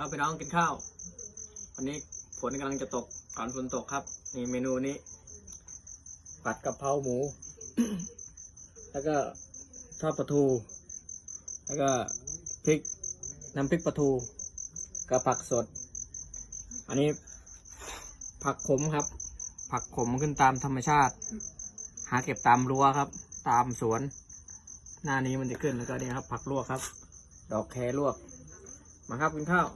ครับพี่น้องกินข้าว วันนี้ฝนกำลังจะตกก่อนฝนตกครับ นี่เมนูนี้ผัดกะเพราหมู แล้วก็ทอดปลาทู แล้วก็พริกน้ำพริกปลาทูกับผักสด อันนี้ผักขมครับ ผักขมขึ้นตามธรรมชาติ หาเก็บตามรั้วครับ ตามสวน หน้านี้มันจะขึ้นแล้วก็นี่ครับ ผักลวกครับ ดอกแครวก มาครับกินข้าว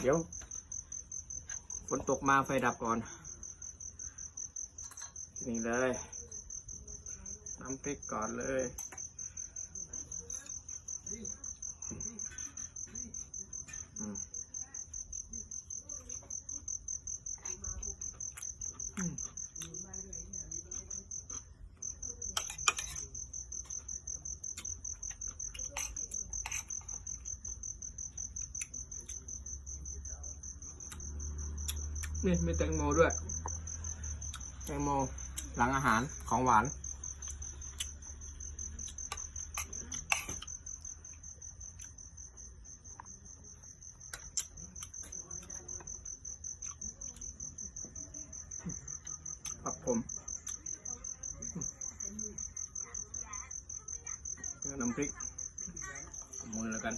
เดี๋ยวฝนตกมาไฟดับก่อน นี่เลยน้ำพริกก่อนเลย นี่มีแตงโมด้วย แตงโมหลังอาหารของหวานครับผมน้ำพริกมือแล้วกัน